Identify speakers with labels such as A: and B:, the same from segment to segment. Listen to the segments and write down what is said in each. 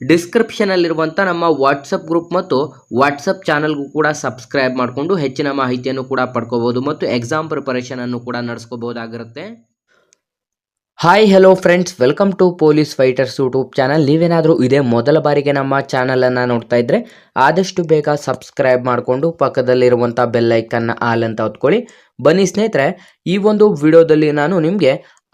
A: ಡಿಸ್ಕ್ರಿಪ್ಷನಲ್ಲಿರುವಂಥ ನಮ್ಮ WhatsApp group ಮತ್ತು WhatsApp ಚಾನಲ್ಗೂ ಕೂಡ ಸಬ್ಸ್ಕ್ರೈಬ್ ಮಾಡಿಕೊಂಡು ಹೆಚ್ಚಿನ ಮಾಹಿತಿಯನ್ನು ಕೂಡ ಪಡ್ಕೋಬೋದು ಮತ್ತು ಎಕ್ಸಾಮ್ ಪ್ರಿಪರೇಷನ್ ಅನ್ನು ಕೂಡ ನಡೆಸ್ಕೋಬಹುದಾಗಿರುತ್ತೆ. Hi hello friends welcome to police fighters YouTube channel ನೀವೇನಾದರೂ ಇದೇ ಮೊದಲ ಬಾರಿಗೆ ನಮ್ಮ ಚಾನಲನ್ನು ನೋಡ್ತಾ ಇದ್ದರೆ ಆದಷ್ಟು ಬೇಗ ಸಬ್ಸ್ಕ್ರೈಬ್ ಮಾಡಿಕೊಂಡು ಪಕ್ಕದಲ್ಲಿರುವಂಥ ಬೆಲ್ಲೈಕನ್ನು ಆಲ್ ಅಂತ ಹೊತ್ಕೊಳ್ಳಿ. ಬನ್ನಿ ಸ್ನೇಹಿತರೆ, ಈ ಒಂದು ವಿಡಿಯೋದಲ್ಲಿ ನಾನು ನಿಮಗೆ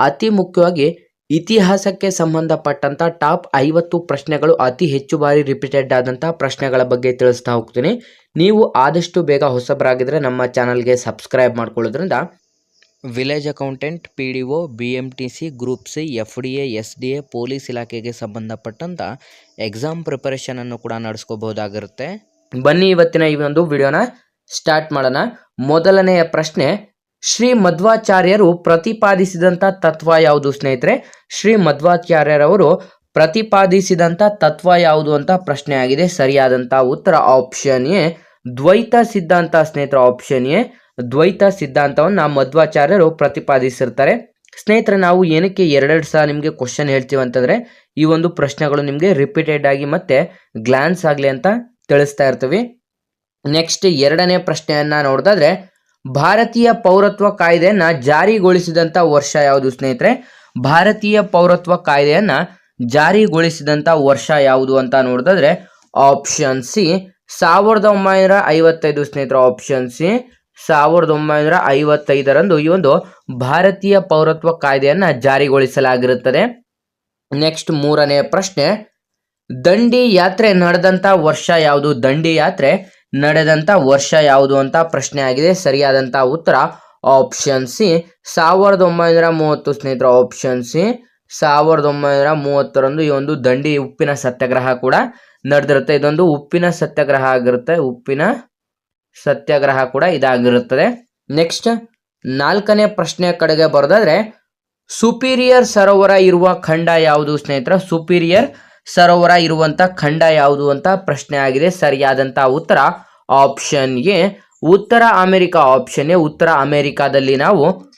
A: ಅತಿ ಮುಖ್ಯವಾಗಿ ಇತಿಹಾಸಕ್ಕೆ ಸಂಬಂಧಪಟ್ಟಂಥ ಟಾಪ್ ಐವತ್ತು ಪ್ರಶ್ನೆಗಳು ಅತಿ ಹೆಚ್ಚು ಬಾರಿ ರಿಪೀಟೆಡ್ ಆದಂಥ ಪ್ರಶ್ನೆಗಳ ಬಗ್ಗೆ ತಿಳಿಸ್ತಾ ಹೋಗ್ತೀನಿ. ನೀವು ಆದಷ್ಟು ಬೇಗ ಹೊಸಬರಾಗಿದ್ದರೆ ನಮ್ಮ ಚಾನಲ್ಗೆ ಸಬ್ಸ್ಕ್ರೈಬ್ ಮಾಡ್ಕೊಳ್ಳೋದ್ರಿಂದ village accountant P D O B M T C group C F D A S D A police ಇಲಾಖೆಗೆ ಸಂಬಂಧಪಟ್ಟಂಥ ಎಕ್ಸಾಮ್ ಪ್ರಿಪರೇಷನನ್ನು ಕೂಡ ನಡೆಸ್ಕೋಬಹುದಾಗಿರುತ್ತೆ. ಬನ್ನಿ ಇವತ್ತಿನ ಈ ಒಂದು ವಿಡಿಯೋನ ಸ್ಟಾರ್ಟ್ ಮಾಡೋಣ. ಮೊದಲನೆಯ ಪ್ರಶ್ನೆ ಶ್ರೀ ಮಧ್ವಾಚಾರ್ಯರು ಪ್ರತಿಪಾದಿಸಿದಂಥ ತತ್ವ ಯಾವುದು ಸ್ನೇಹಿತರೆ? ಶ್ರೀ ಮಧ್ವಾಚಾರ್ಯರವರು ಪ್ರತಿಪಾದಿಸಿದಂಥ ತತ್ವ ಯಾವುದು ಅಂತ ಪ್ರಶ್ನೆ ಆಗಿದೆ. ಸರಿಯಾದಂಥ ಉತ್ತರ ಆಪ್ಷನ್ ಎ, ದ್ವೈತ ಸಿದ್ಧಾಂತ ಸ್ನೇಹಿತರ ಆಪ್ಷನ್ ಎ, ದ್ವೈತ ಸಿದ್ಧಾಂತವನ್ನು ಮಧ್ವಾಚಾರ್ಯರು ಪ್ರತಿಪಾದಿಸಿರ್ತಾರೆ. ಸ್ನೇಹಿತರೆ, ನಾವು ಏನಕ್ಕೆ ಎರಡೆರಡು ಸಹ ನಿಮಗೆ ಕ್ವಶನ್ ಹೇಳ್ತೀವಿ ಅಂತಂದ್ರೆ, ಈ ಒಂದು ಪ್ರಶ್ನೆಗಳು ನಿಮಗೆ ರಿಪೀಟೆಡ್ ಆಗಿ ಮತ್ತೆ ಗ್ಲಾನ್ಸ್ ಆಗಲಿ ಅಂತ ತಿಳಿಸ್ತಾ ಇರ್ತೀವಿ. ನೆಕ್ಸ್ಟ್ ಎರಡನೇ ಪ್ರಶ್ನೆಯನ್ನ ನೋಡಿದಾದ್ರೆ ಭಾರತೀಯ ಪೌರತ್ವ ಕಾಯ್ದೆಯನ್ನ ಜಾರಿಗೊಳಿಸಿದಂತ ವರ್ಷ ಯಾವುದು ಸ್ನೇಹಿತರೆ? ಭಾರತೀಯ ಪೌರತ್ವ ಕಾಯ್ದೆಯನ್ನ ಜಾರಿಗೊಳಿಸಿದಂತ ವರ್ಷ ಯಾವುದು ಅಂತ ನೋಡಿದ್ರೆ ಆಪ್ಷನ್ ಸಿ ಸಾವಿರದ ಒಂಬೈನೂರ ಐವತ್ತೈದು ಸ್ನೇಹಿತರ ಆಪ್ಷನ್ ಸಿ ಸಾವಿರದ ಒಂಬೈನೂರ ಐವತ್ತೈದರಂದು ಈ ಒಂದು ಭಾರತೀಯ ಪೌರತ್ವ ಕಾಯ್ದೆಯನ್ನ ಜಾರಿಗೊಳಿಸಲಾಗಿರುತ್ತದೆ. ನೆಕ್ಸ್ಟ್ ಮೂರನೇ ಪ್ರಶ್ನೆ, ದಂಡಿ ಯಾತ್ರೆ ನಡೆದಂತ ವರ್ಷ ಯಾವುದು? ದಂಡಿ ಯಾತ್ರೆ ನಡೆದಂತ ವರ್ಷ ಯಾವುದು ಅಂತ ಪ್ರಶ್ನೆ ಆಗಿದೆ. ಸರಿಯಾದಂತ ಉತ್ತರ ಆಪ್ಷನ್ ಸಿ ಸಾವಿರದ ಒಂಬೈನೂರ ಮೂವತ್ತು ಸ್ನೇಹಿತರ ಆಪ್ಷನ್ ಸಿ ಸಾವಿರದ ಒಂಬೈನೂರ ಮೂವತ್ತರಂದು ಈ ಒಂದು ದಂಡಿ ಉಪ್ಪಿನ ಸತ್ಯಾಗ್ರಹ ಕೂಡ ನಡೆದಿರುತ್ತೆ. ಇದೊಂದು ಉಪ್ಪಿನ ಸತ್ಯಾಗ್ರಹ ಆಗಿರುತ್ತೆ. ಉಪ್ಪಿನ ಸತ್ಯಾಗ್ರಹ ಕೂಡ ಇದಾಗಿರುತ್ತದೆ. ನೆಕ್ಸ್ಟ್ ನಾಲ್ಕನೇ ಪ್ರಶ್ನೆ ಕಡೆಗೆ ಬರೋದಾದ್ರೆ ಸುಪೀರಿಯರ್ ಸರೋವರ ಇರುವ ಖಂಡ ಯಾವುದು ಸ್ನೇಹಿತರ? ಸುಪೀರಿಯರ್ ಸರೋವರ ಇರುವಂತ ಖಂಡ ಯಾವುದು ಅಂತ ಪ್ರಶ್ನೆ ಆಗಿದೆ. ಸರಿಯಾದಂತ ಉತ್ತರ ಆಪ್ಷನ್ ಎ. ಉತ್ತರ ಅಮೆರಿಕ ಆಪ್ಷನ್ ಎ. ಉತ್ತರ ಅಮೆರಿಕಾದಲ್ಲಿ ನಾವು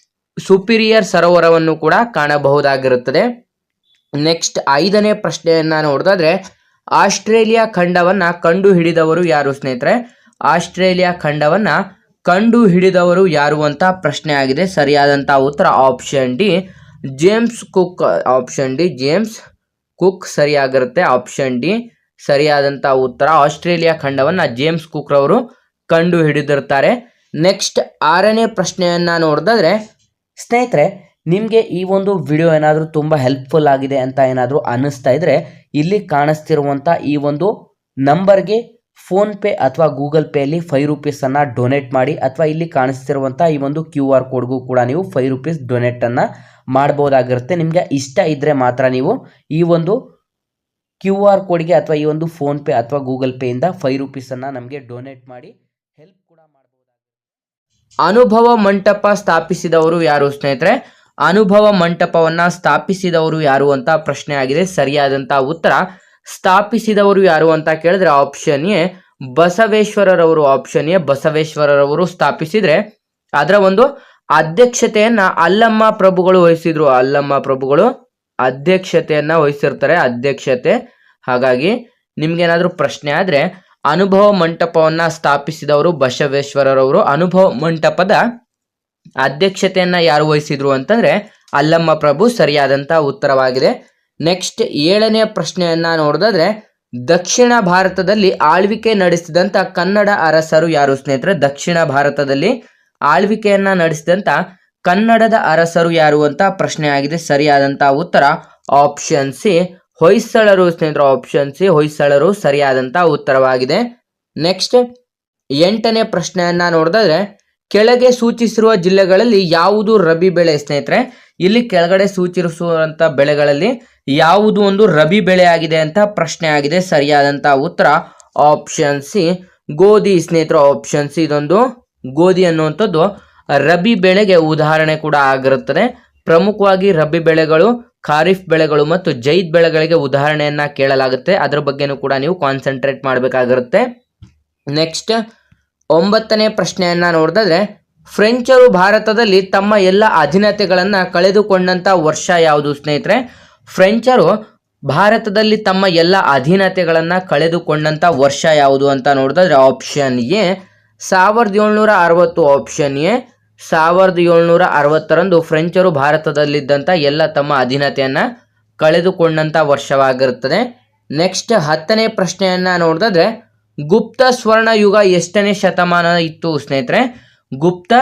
A: ಸುಪೀರಿಯರ್ ಸರೋವರವನ್ನು ಕೂಡ ಕಾಣಬಹುದಾಗಿರುತ್ತದೆ. ನೆಕ್ಸ್ಟ್ ಐದನೇ ಪ್ರಶ್ನೆಯನ್ನ ನೋಡಿದ್ರೆ ಆಸ್ಟ್ರೇಲಿಯಾ ಖಂಡವನ್ನ ಕಂಡು ಹಿಡಿದವರು ಯಾರು ಸ್ನೇಹಿತರೆ? ಆಸ್ಟ್ರೇಲಿಯಾ ಖಂಡವನ್ನ ಕಂಡು ಹಿಡಿದವರು ಯಾರು ಅಂತ ಪ್ರಶ್ನೆ ಆಗಿದೆ. ಸರಿಯಾದಂತ ಉತ್ತರ option D James Cook option D James Cook ಸರಿಯಾಗಿರುತ್ತೆ. Option D, ಸರಿಯಾದಂತ ಉತ್ತರ. ಆಸ್ಟ್ರೇಲಿಯಾ ಖಂಡವನ್ನ ಜೇಮ್ಸ್ ಕುಕ್ ರವರು ಕಂಡು ಹಿಡಿದಿರ್ತಾರೆ. ನೆಕ್ಸ್ಟ್, ಆರನೇ ಪ್ರಶ್ನೆಯನ್ನ ನೋಡಿದ್ರೆ ಸ್ನೇಹಿತರೆ, ನಿಮಗೆ ಈ ಒಂದು ವಿಡಿಯೋ ಏನಾದರೂ ತುಂಬ ಹೆಲ್ಪ್ಫುಲ್ ಆಗಿದೆ ಅಂತ ಏನಾದರೂ ಅನ್ನಿಸ್ತಾ ಇದ್ರೆ, ಇಲ್ಲಿ ಕಾಣಿಸ್ತಿರುವಂಥ ಈ ಒಂದು ನಂಬರ್ಗೆ ಫೋನ್ಪೇ ಅಥವಾ ಗೂಗಲ್ ಪೇಯಲ್ಲಿ ಫೈವ್ ರುಪೀಸನ್ನು ಡೊನೇಟ್ ಮಾಡಿ ಅಥವಾ ಇಲ್ಲಿ ಕಾಣಿಸ್ತಿರುವಂಥ ಈ ಒಂದು ಕ್ಯೂ ಆರ್ ಕೋಡ್ಗೂ ಕೂಡ ನೀವು ಫೈವ್ ರುಪೀಸ್ ಡೊನೇಟನ್ನು ಮಾಡ್ಬೋದಾಗಿರುತ್ತೆ. ನಿಮಗೆ ಇಷ್ಟ ಇದ್ದರೆ ಮಾತ್ರ ನೀವು ಈ ಒಂದು ಕ್ಯೂ ಆರ್ ಕೋಡ್ಗೆ ಅಥವಾ ಈ ಒಂದು ಫೋನ್ಪೇ ಅಥವಾ ಗೂಗಲ್ ಪೇಯಿಂದ ಫೈವ್ ರುಪೀಸನ್ನು ನಮಗೆ ಡೊನೇಟ್ ಮಾಡಿ ಹೆಲ್ಪ್ ಕೂಡ ಮಾಡಬಹುದಾಗುತ್ತೆ ಅನುಭವ ಮಂಟಪ ಸ್ಥಾಪಿಸಿದವರು ಯಾರು ಸ್ನೇಹಿತರೆ? ಅನುಭವ ಮಂಟಪವನ್ನು ಸ್ಥಾಪಿಸಿದವರು ಯಾರು ಅಂತ ಪ್ರಶ್ನೆ ಆಗಿದೆ. ಸರಿಯಾದಂಥ ಉತ್ತರ ಸ್ಥಾಪಿಸಿದವರು ಯಾರು ಅಂತ ಕೇಳಿದ್ರೆ ಆಪ್ಷನ್ ಎ ಬಸವೇಶ್ವರರವರು. ಆಪ್ಷನ್ ಎ ಬಸವೇಶ್ವರರವರು ಸ್ಥಾಪಿಸಿದ್ರೆ ಅದರ ಒಂದು ಅಧ್ಯಕ್ಷತೆಯನ್ನ ಅಲ್ಲಮ್ಮ ಪ್ರಭುಗಳು ವಹಿಸಿದ್ರು. ಅಲ್ಲಮ್ಮ ಪ್ರಭುಗಳು ಅಧ್ಯಕ್ಷತೆಯನ್ನ ವಹಿಸಿರ್ತಾರೆ. ಅಧ್ಯಕ್ಷತೆ, ಹಾಗಾಗಿ ನಿಮ್ಗೇನಾದ್ರೂ ಪ್ರಶ್ನೆ ಆದ್ರೆ ಅನುಭವ ಮಂಟಪವನ್ನ ಸ್ಥಾಪಿಸಿದವರು ಬಸವೇಶ್ವರರವರು. ಅನುಭವ ಮಂಟಪದ ಅಧ್ಯಕ್ಷತೆಯನ್ನ ಯಾರು ವಹಿಸಿದ್ರು ಅಂತಂದ್ರೆ ಅಲ್ಲಮ್ಮ ಪ್ರಭು ಸರಿಯಾದಂತ ಉತ್ತರವಾಗಿದೆ. ನೆಕ್ಸ್ಟ್ ಏಳನೇ ಪ್ರಶ್ನೆಯನ್ನ ನೋಡಿದ್ರೆ ದಕ್ಷಿಣ ಭಾರತದಲ್ಲಿ ಆಳ್ವಿಕೆ ನಡೆಸಿದಂತ ಕನ್ನಡ ಅರಸರು ಯಾರು ಸ್ನೇಹಿತರೆ? ದಕ್ಷಿಣ ಭಾರತದಲ್ಲಿ ಆಳ್ವಿಕೆಯನ್ನ ನಡೆಸಿದಂತ ಕನ್ನಡದ ಅರಸರು ಯಾರು ಅಂತ ಪ್ರಶ್ನೆ ಆಗಿದೆ. ಸರಿಯಾದಂತ ಉತ್ತರ ಆಪ್ಷನ್ ಸಿ ಹೊಯ್ಸಳರು ಸ್ನೇಹಿತರೆ. ಆಪ್ಷನ್ ಸಿ ಹೊಯ್ಸಳರು ಸರಿಯಾದಂತ ಉತ್ತರವಾಗಿದೆ. ನೆಕ್ಸ್ಟ್ ಎಂಟನೇ ಪ್ರಶ್ನೆಯನ್ನ ನೋಡಿದ್ರೆ ಕೆಳಗೆ ಸೂಚಿಸಿರುವ ಜಿಲ್ಲೆಗಳಲ್ಲಿ ಯಾವುದು ರಬಿ ಬೆಳೆ ಸ್ನೇಹಿತರೆ? ಇಲ್ಲಿ ಕೆಳಗಡೆ ಸೂಚಿಸುವಂತ ಬೆಳೆಗಳಲ್ಲಿ ಯಾವುದು ಒಂದು ರಬಿ ಬೆಳೆ ಆಗಿದೆ ಅಂತ ಪ್ರಶ್ನೆ ಆಗಿದೆ. ಸರಿಯಾದಂತ ಉತ್ತರ ಆಪ್ಷನ್ ಸಿ ಗೋಧಿ ಸ್ನೇಹಿತರು. ಆಪ್ಷನ್ ಸಿ ಇದೊಂದು ಗೋಧಿ ಅನ್ನುವಂಥದ್ದು ರಬಿ ಬೆಳೆಗೆ ಉದಾಹರಣೆ ಕೂಡ ಆಗಿರುತ್ತದೆ. ಪ್ರಮುಖವಾಗಿ ರಬಿ ಬೆಳೆಗಳು, ಖಾರಿಫ್ ಬೆಳೆಗಳು ಮತ್ತು ಜೈದ್ ಬೆಳೆಗಳಿಗೆ ಉದಾಹರಣೆಯನ್ನ ಕೇಳಲಾಗುತ್ತೆ. ಅದರ ಬಗ್ಗೆನೂ ಕೂಡ ನೀವು ಕಾನ್ಸಂಟ್ರೇಟ್ ಮಾಡಬೇಕಾಗಿರುತ್ತೆ. ನೆಕ್ಸ್ಟ್ ಒಂಬತ್ತನೇ ಪ್ರಶ್ನೆಯನ್ನ ನೋಡಿದ್ರೆ ಫ್ರೆಂಚರು ಭಾರತದಲ್ಲಿ ತಮ್ಮ ಎಲ್ಲ ಅಧೀನತೆಗಳನ್ನು ಕಳೆದುಕೊಂಡಂತ ವರ್ಷ ಯಾವುದು ಸ್ನೇಹಿತರೆ? ಫ್ರೆಂಚರು ಭಾರತದಲ್ಲಿ ತಮ್ಮ ಎಲ್ಲ ಅಧೀನತೆಗಳನ್ನು ಕಳೆದುಕೊಂಡಂತ ವರ್ಷ ಯಾವುದು ಅಂತ ನೋಡಿದ್ರೆ ಆಪ್ಷನ್ ಎ ಸಾವಿರದ ಏಳ್ನೂರ ಅರವತ್ತು ಆಪ್ಷನ್ ಎ ಸಾವಿರದ ಏಳ್ನೂರ ಅರವತ್ತರಂದು ಫ್ರೆಂಚರು ಭಾರತದಲ್ಲಿದ್ದಂಥ ಎಲ್ಲ ತಮ್ಮ ಅಧೀನತೆಯನ್ನು ಕಳೆದುಕೊಂಡಂಥ ವರ್ಷವಾಗಿರುತ್ತದೆ. ನೆಕ್ಸ್ಟ್ ಹತ್ತನೇ ಪ್ರಶ್ನೆಯನ್ನು ನೋಡಿದ್ರೆ ಗುಪ್ತ ಸ್ವರ್ಣ ಯುಗ ಎಷ್ಟನೇ ಶತಮಾನ ಇತ್ತು ಸ್ನೇಹಿತರೆ? ಗುಪ್ತ,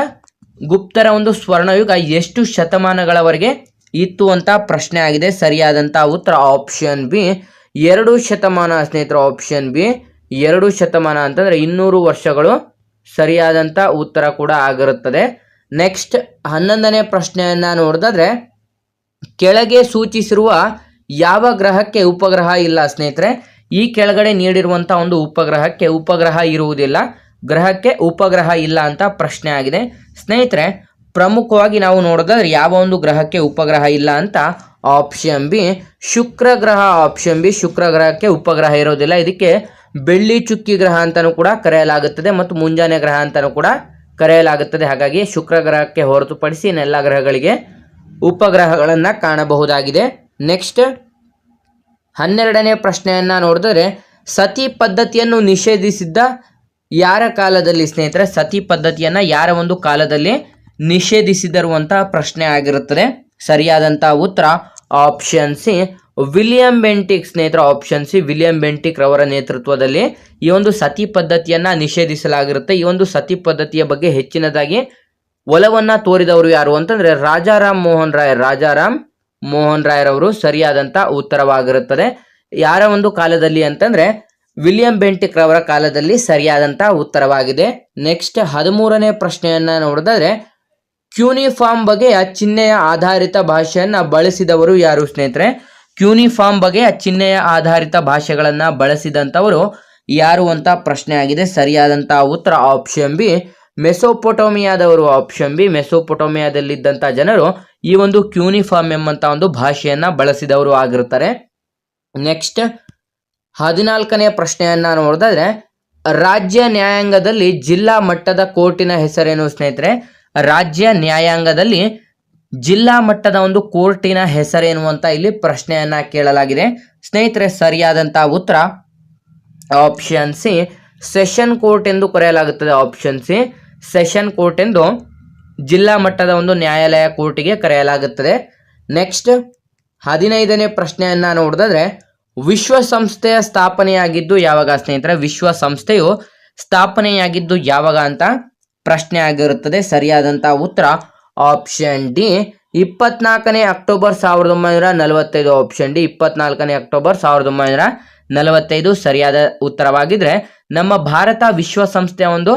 A: ಗುಪ್ತರ ಒಂದು ಸ್ವರ್ಣಯುಗ ಎಷ್ಟು ಶತಮಾನಗಳವರೆಗೆ ಇತ್ತು ಅಂತ ಪ್ರಶ್ನೆ ಆಗಿದೆ. ಸರಿಯಾದಂಥ ಉತ್ತರ ಆಪ್ಷನ್ ಬಿ, ಎರಡು ಶತಮಾನ ಸ್ನೇಹಿತರ ಆಪ್ಷನ್ ಬಿ, ಎರಡು ಶತಮಾನ ಅಂತಂದರೆ ಇನ್ನೂರು ವರ್ಷಗಳು ಸರಿಯಾದಂಥ ಉತ್ತರ ಕೂಡ ಆಗಿರುತ್ತದೆ. ನೆಕ್ಸ್ಟ್ ಹನ್ನೊಂದನೇ ಪ್ರಶ್ನೆಯನ್ನು ನೋಡಿದ್ರೆ ಕೆಳಗೆ ಸೂಚಿಸಿರುವ ಯಾವ ಗ್ರಹಕ್ಕೆ ಉಪಗ್ರಹ ಇಲ್ಲ ಸ್ನೇಹಿತರೆ, ಈ ಕೆಳಗಡೆ ನೀಡಿರುವಂಥ ಒಂದು ಉಪಗ್ರಹಕ್ಕೆ ಉಪಗ್ರಹ ಇರುವುದಿಲ್ಲ. ಗ್ರಹಕ್ಕೆ ಉಪಗ್ರಹ ಇಲ್ಲ ಅಂತ ಪ್ರಶ್ನೆ ಆಗಿದೆ. ಸ್ನೇಹಿತರೆ, ಪ್ರಮುಖವಾಗಿ ನಾವು ನೋಡೋದಾದ್ರೆ ಯಾವ ಒಂದು ಗ್ರಹಕ್ಕೆ ಉಪಗ್ರಹ ಇಲ್ಲ ಅಂತ ಆಪ್ಷನ್ ಬಿ ಶುಕ್ರ ಗ್ರಹ ಆಪ್ಷನ್ ಬಿ ಶುಕ್ರ ಗ್ರಹಕ್ಕೆ ಉಪಗ್ರಹ ಇರೋದಿಲ್ಲ. ಇದಕ್ಕೆ ಬೆಳ್ಳಿ ಚುಕ್ಕಿ ಗ್ರಹ ಅಂತಲೂ ಕೂಡ ಕರೆಯಲಾಗುತ್ತದೆ ಮತ್ತು ಮುಂಜಾನೆ ಗ್ರಹ ಅಂತಲೂ ಕೂಡ ಕರೆಯಲಾಗುತ್ತದೆ. ಹಾಗಾಗಿ ಶುಕ್ರ ಗ್ರಹಕ್ಕೆ ಹೊರತುಪಡಿಸಿ ಇನ್ನೆಲ್ಲ ಗ್ರಹಗಳಿಗೆ ಉಪಗ್ರಹಗಳನ್ನು ಕಾಣಬಹುದಾಗಿದೆ. ನೆಕ್ಸ್ಟ್ ಹನ್ನೆರಡನೇ ಪ್ರಶ್ನೆಯನ್ನ ನೋಡಿದ್ರೆ, ಸತಿ ಪದ್ಧತಿಯನ್ನು ನಿಷೇಧಿಸಿದ್ದ ಯಾರ ಕಾಲದಲ್ಲಿ ಸ್ನೇಹಿತರೆ? ಸತಿ ಪದ್ಧತಿಯನ್ನ ಯಾರ ಒಂದು ಕಾಲದಲ್ಲಿ ನಿಷೇಧಿಸಿದರು ಅಂತ ಪ್ರಶ್ನೆ ಆಗಿರುತ್ತದೆ. ಸರಿಯಾದಂಥ ಉತ್ತರ ಆಪ್ಷನ್ ಸಿ ವಿಲಿಯಂ ಬೆಂಟಿಕ್ ಸ್ನೇಹಿತರ ಆಪ್ಷನ್ ಸಿ ವಿಲಿಯಂ ಬೆಂಟಿಕ್ ರವರ ನೇತೃತ್ವದಲ್ಲಿ ಈ ಒಂದು ಸತಿ ಪದ್ಧತಿಯನ್ನ ನಿಷೇಧಿಸಲಾಗಿರುತ್ತೆ. ಈ ಒಂದು ಸತಿ ಪದ್ಧತಿಯ ಬಗ್ಗೆ ಹೆಚ್ಚಿನದಾಗಿ ಒಲವನ್ನ ತೋರಿದವರು ಯಾರು ಅಂತಂದ್ರೆ ರಾಜಾರಾಮ್ ಮೋಹನ್ ರಾಯ್. ರಾಜಾರಾಮ್ ಮೋಹನ್ ರಾಯರವರು ಸರಿಯಾದಂತ ಉತ್ತರವಾಗಿರುತ್ತದೆ. ಯಾರ ಒಂದು ಕಾಲದಲ್ಲಿ ಅಂತಂದ್ರೆ ವಿಲಿಯಂ ಬೆಂಟಿಕ್ ರವರ ಕಾಲದಲ್ಲಿ ಸರಿಯಾದಂತ ಉತ್ತರವಾಗಿದೆ. ನೆಕ್ಸ್ಟ್ ಹದಿಮೂರನೇ ಪ್ರಶ್ನೆಯನ್ನ ನೋಡಿದ್ರೆ ಕ್ಯೂನಿಫಾರ್ಮ್ ಬಗೆಯ ಚಿಹ್ನೆಯ ಆಧಾರಿತ ಭಾಷೆಯನ್ನು ಬಳಸಿದವರು ಯಾರು ಸ್ನೇಹಿತರೆ? ಕ್ಯೂನಿಫಾರ್ಮ್ ಬಗೆಯ ಚಿಹ್ನೆಯ ಆಧಾರಿತ ಭಾಷೆಗಳನ್ನು ಬಳಸಿದಂಥವರು ಯಾರು ಅಂತ ಪ್ರಶ್ನೆ ಆಗಿದೆ. ಸರಿಯಾದಂಥ ಉತ್ತರ ಆಪ್ಷನ್ ಬಿ, ಮೆಸೋಪೊಟೋಮಿಯಾದವರು ಆಪ್ಷನ್ ಬಿ. ಮೆಸೋಪೊಟೋಮಿಯಾದಲ್ಲಿದ್ದಂಥ ಜನರು ಈ ಒಂದು ಕ್ಯೂನಿಫಾರ್ಮ್ ಎಂಬಂತ ಒಂದು ಭಾಷೆಯನ್ನ ಬಳಸಿದವರು ಆಗಿರುತ್ತಾರೆ. ನೆಕ್ಸ್ಟ್, ಹದಿನಾಲ್ಕನೇ ಪ್ರಶ್ನೆಯನ್ನ ನೋಡಿದ್ರೆ ರಾಜ್ಯ ನ್ಯಾಯಾಂಗದಲ್ಲಿ ಜಿಲ್ಲಾ ಮಟ್ಟದ ಕೋರ್ಟಿನ ಹೆಸರೇನು ಸ್ನೇಹಿತರೆ? ರಾಜ್ಯ ನ್ಯಾಯಾಂಗದಲ್ಲಿ ಜಿಲ್ಲಾ ಮಟ್ಟದ ಒಂದು ಕೋರ್ಟಿನ ಹೆಸರೇನು ಅಂತ ಇಲ್ಲಿ ಪ್ರಶ್ನೆಯನ್ನ ಕೇಳಲಾಗಿದೆ. ಸ್ನೇಹಿತರೆ ಸರಿಯಾದಂತಹ ಉತ್ತರ ಆಪ್ಷನ್ ಸಿ ಸೆಷನ್ ಕೋರ್ಟ್ ಎಂದು ಕರೆಯಲಾಗುತ್ತದೆ ಆಪ್ಷನ್ ಸಿ ಸೆಷನ್ ಕೋರ್ಟ್ ಎಂದು ಜಿಲ್ಲಾ ಮಟ್ಟದ ಒಂದು ನ್ಯಾಯಾಲಯ ಕೋರ್ಟಿಗೆ ಕರೆಯಲಾಗುತ್ತದೆ. ನೆಕ್ಸ್ಟ್ ಹದಿನೈದನೇ ಪ್ರಶ್ನೆಯನ್ನ ನೋಡಿದ್ರೆ ವಿಶ್ವಸಂಸ್ಥೆಯ ಸ್ಥಾಪನೆಯಾಗಿದ್ದು ಯಾವಾಗ ಸ್ನೇಹಿತರೆ? ವಿಶ್ವಸಂಸ್ಥೆಯು ಸ್ಥಾಪನೆಯಾಗಿದ್ದು ಯಾವಾಗ ಅಂತ? ಪ್ರಶ್ನೆ ಆಗಿರುತ್ತದೆ. ಸರಿಯಾದಂತಹ ಉತ್ತರ ಆಪ್ಷನ್ ಡಿ. ಇಪ್ಪತ್ನಾಲ್ಕನೇ ಅಕ್ಟೋಬರ್ ಸಾವಿರದ ಒಂಬೈನೂರ ನಲವತ್ತೈದು. ಆಪ್ಷನ್ ಡಿ, ಇಪ್ಪತ್ನಾಲ್ಕನೇ ಅಕ್ಟೋಬರ್ ಸಾವಿರದ ಒಂಬೈನೂರ ನಲವತ್ತೈದು. ಸರಿಯಾದ ಉತ್ತರವಾಗಿದ್ರೆ ನಮ್ಮ ಭಾರತ ವಿಶ್ವಸಂಸ್ಥೆಯ ಒಂದು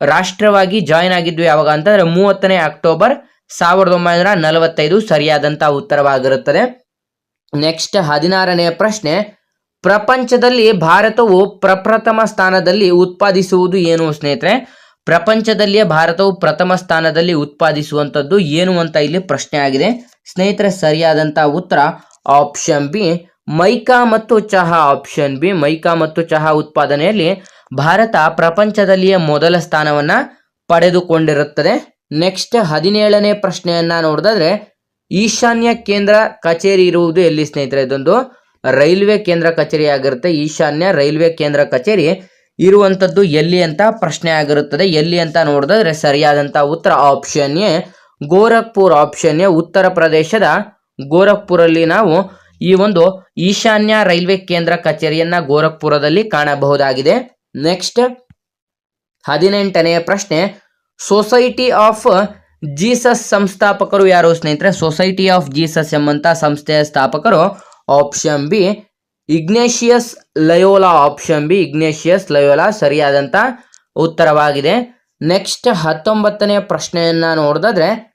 A: ರಾಷ್ಟ್ರವಾಗಿ ಜಾಯಿನ್ ಆಗಿದ್ವಿ ಯಾವಾಗ ಅಂತಂದ್ರೆ ಮೂವತ್ತನೇ ಅಕ್ಟೋಬರ್ ಸಾವಿರದ ಒಂಬೈನೂರ ನಲವತ್ತೈದು. ಸರಿಯಾದಂತ ಉತ್ತರವಾಗಿರುತ್ತದೆ. ನೆಕ್ಸ್ಟ್ ಹದಿನಾರನೆಯ ಪ್ರಶ್ನೆ, ಪ್ರಪಂಚದಲ್ಲಿ ಭಾರತವು ಪ್ರಪ್ರಥಮ ಸ್ಥಾನದಲ್ಲಿ ಉತ್ಪಾದಿಸುವುದು ಏನು ಸ್ನೇಹಿತರೆ? ಪ್ರಪಂಚದಲ್ಲಿಯೇ ಭಾರತವು ಪ್ರಥಮ ಸ್ಥಾನದಲ್ಲಿ ಉತ್ಪಾದಿಸುವಂಥದ್ದು ಏನು ಅಂತ ಇಲ್ಲಿ ಪ್ರಶ್ನೆ ಆಗಿದೆ. ಸ್ನೇಹಿತರೆ, ಸರಿಯಾದಂಥ ಉತ್ತರ ಆಪ್ಷನ್ ಬಿ. ಮೈಕಾ ಮತ್ತು ಚಹಾ ಆಪ್ಷನ್ ಬಿ. ಮೈಕಾ ಮತ್ತು ಚಹಾ ಉತ್ಪಾದನೆಯಲ್ಲಿ ಭಾರತ ಪ್ರಪಂಚದಲ್ಲಿಯೇ ಮೊದಲ ಸ್ಥಾನವನ್ನ ಪಡೆದುಕೊಂಡಿರುತ್ತದೆ. ನೆಕ್ಸ್ಟ್ ಹದಿನೇಳನೇ ಪ್ರಶ್ನೆಯನ್ನ ನೋಡಿದ್ರೆ ಈಶಾನ್ಯ ಕೇಂದ್ರ ಕಚೇರಿ ಇರುವುದು ಎಲ್ಲಿ ಸ್ನೇಹಿತರೆ ಇದೊಂದು? ರೈಲ್ವೆ ಕೇಂದ್ರ ಕಚೇರಿ ಆಗಿರುತ್ತೆ. ಈಶಾನ್ಯ ರೈಲ್ವೆ ಕೇಂದ್ರ ಕಚೇರಿ ಇರುವಂತದ್ದು ಎಲ್ಲಿ ಅಂತ ಪ್ರಶ್ನೆ ಆಗಿರುತ್ತದೆ. ಎಲ್ಲಿ ಅಂತ ನೋಡಿದ್ರೆ ಸರಿಯಾದಂಥ ಉತ್ತರ option A, Gorakhpur option A, ಉತ್ತರ ಪ್ರದೇಶದ ಗೋರಖ್ಪುರಲ್ಲಿ ನಾವು ಈ ಒಂದು ಈಶಾನ್ಯ ರೈಲ್ವೆ ಕೇಂದ್ರ ಕಚೇರಿಯನ್ನ ಗೋರಖ್ಪುರದಲ್ಲಿ ಕಾಣಬಹುದಾಗಿದೆ. ನೆಕ್ಸ್ಟ್ ಹದಿನೆಂಟನೆಯ ಪ್ರಶ್ನೆ ಸೊಸೈಟಿ ಆಫ್ ಜೀಸಸ್ ಸಂಸ್ಥಾಪಕರು ಯಾರು ಸ್ನೇಹಿತರೆ? ಸೊಸೈಟಿ ಆಫ್ ಜೀಸಸ್ ಎಂಬಂತ ಸಂಸ್ಥೆಯ ಸ್ಥಾಪಕರು option B Ignatius Loyola option B Ignatius Loyola ಸರಿಯಾದಂತ ಉತ್ತರವಾಗಿದೆ. ನೆಕ್ಸ್ಟ್ ಹತ್ತೊಂಬತ್ತನೇ ಪ್ರಶ್ನೆಯನ್ನ ನೋಡಿದ್ರೆ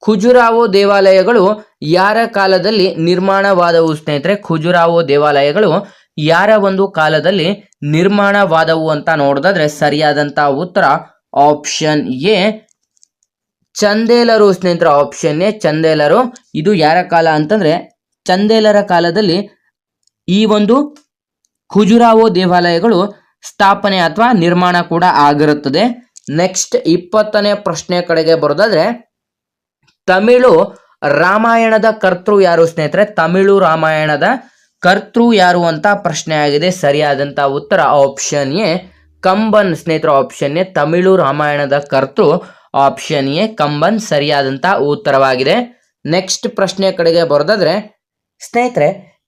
A: ಖುಜುರಾವೋ ದೇವಾಲಯಗಳು ಯಾರ ಕಾಲದಲ್ಲಿ ನಿರ್ಮಾಣವಾದವು? ಸ್ನೇಹಿತರೆ, ಖುಜುರಾವೋ ದೇವಾಲಯಗಳು ಯಾರ ಒಂದು ಕಾಲದಲ್ಲಿ ನಿರ್ಮಾಣವಾದವು ಅಂತ ನೋಡಿದ್ರೆ ಸರಿಯಾದಂತ ಉತ್ತರ ಆಪ್ಷನ್ ಎ ಚಂದೇಲರು ಸ್ನೇಹಿತರ ಆಪ್ಷನ್ ಎ ಚಂದೇಲರು. ಇದು ಯಾರ ಕಾಲ ಅಂತಂದ್ರೆ, ಚಂದೇಲರ ಕಾಲದಲ್ಲಿ ಈ ಒಂದು ಖುಜುರಾವೋ ದೇವಾಲಯಗಳು ಸ್ಥಾಪನೆ ಅಥವಾ ನಿರ್ಮಾಣ ಕೂಡ ಆಗಿರುತ್ತದೆ. ನೆಕ್ಸ್ಟ್ ಇಪ್ಪತ್ತನೇ ಪ್ರಶ್ನೆ ಕಡೆಗೆ ಬರೋದಾದ್ರೆ, ತಮಿಳು ರಾಮಾಯಣದ ಕರ್ತೃ ಯಾರು ಸ್ನೇಹಿತರೆ? ತಮಿಳು ರಾಮಾಯಣದ ಕರ್ತೃ ಯಾರು ಅಂತ ಪ್ರಶ್ನೆ ಆಗಿದೆ. ಸರಿಯಾದಂತ ಉತ್ತರ ಆಪ್ಷನ್ ಎ, ಕಂಬನ್ ಸ್ನೇಹಿತರ ಆಪ್ಷನ್ ಎ, ತಮಿಳು ರಾಮಾಯಣದ ಕರ್ತೃ ಆಪ್ಷನ್ ಎ, ಕಂಬನ್ ಸರಿಯಾದಂತ ಉತ್ತರವಾಗಿದೆ. ನೆಕ್ಸ್ಟ್ ಪ್ರಶ್ನೆ ಕಡೆಗೆ ಬರೋದಾದ್ರೆ, ಸ್ನೇಹಿತರೆ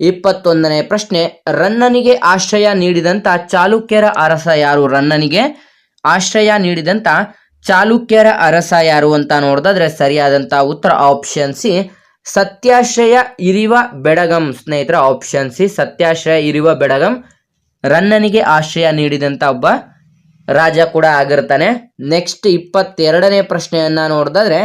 A: ಇಪ್ಪತ್ತೊಂದನೇ ಪ್ರಶ್ನೆ, ರನ್ನನಿಗೆ ಆಶ್ರಯ ನೀಡಿದಂತ ಚಾಲುಕ್ಯರ ಅರಸ ಯಾರು? ರನ್ನನಿಗೆ ಆಶ್ರಯ ನೀಡಿದಂತ ಚಾಲುಕ್ಯರ ಅರಸ ಯಾರು ಅಂತ ನೋಡಿದ್ರೆ ಸರಿಯಾದಂತ ಉತ್ತರ ಆಪ್ಷನ್ ಸಿ, ಸತ್ಯಾಶ್ರಯ ಇರಿವ ಬೆಡಗಂ. ಸ್ನೇಹಿತರ ಆಪ್ಷನ್ ಸಿ, ಸತ್ಯಾಶ್ರಯ ಇರಿವ ಬೆಡಗಂ. ರನ್ನನಿಗೆ ಆಶ್ರಯ ನೀಡಿದಂತ ಒಬ್ಬ ರಾಜ ಕೂಡ ಆಗಿರ್ತಾನೆ. ನೆಕ್ಸ್ಟ್ ಇಪ್ಪತ್ತೆರಡನೇ ಪ್ರಶ್ನೆಯನ್ನ ನೋಡಿದ್ರೆ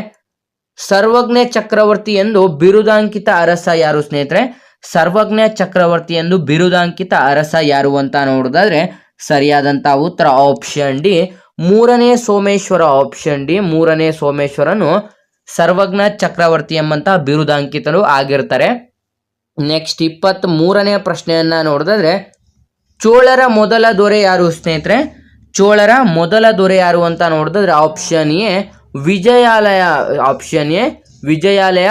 A: ಸರ್ವಜ್ಞ ಚಕ್ರವರ್ತಿ ಎಂದು ಬಿರುದಾಂಕಿತ ಅರಸ ಯಾರು ಸ್ನೇಹಿತರೆ? ಸರ್ವಜ್ಞ ಚಕ್ರವರ್ತಿ ಎಂದು ಬಿರುದಾಂಕಿತ ಅರಸ ಯಾರು ಅಂತ ನೋಡಿದ್ರೆ ಸರಿಯಾದಂತ ಉತ್ತರ ಆಪ್ಷನ್ ಡಿ ಮೂರನೇ ಸೋಮೇಶ್ವರ ಆಪ್ಷನ್ ಡಿ. ಮೂರನೇ ಸೋಮೇಶ್ವರನು ಸರ್ವಜ್ಞ ಚಕ್ರವರ್ತಿ ಎಂಬಂತಹ ಬಿರುದಾಂಕಿತರು ಆಗಿರ್ತಾರೆ. ನೆಕ್ಸ್ಟ್ ಇಪ್ಪತ್ತ್ ಮೂರನೇ ಪ್ರಶ್ನೆಯನ್ನ ನೋಡಿದ್ರೆ ಚೋಳರ ಮೊದಲ ದೊರೆ ಯಾರು ಸ್ನೇಹಿತರೆ? ಚೋಳರ ಮೊದಲ ದೊರೆ ಯಾರು ಅಂತ ನೋಡಿದ್ರೆ option A Vijayalaya option A Vijayalaya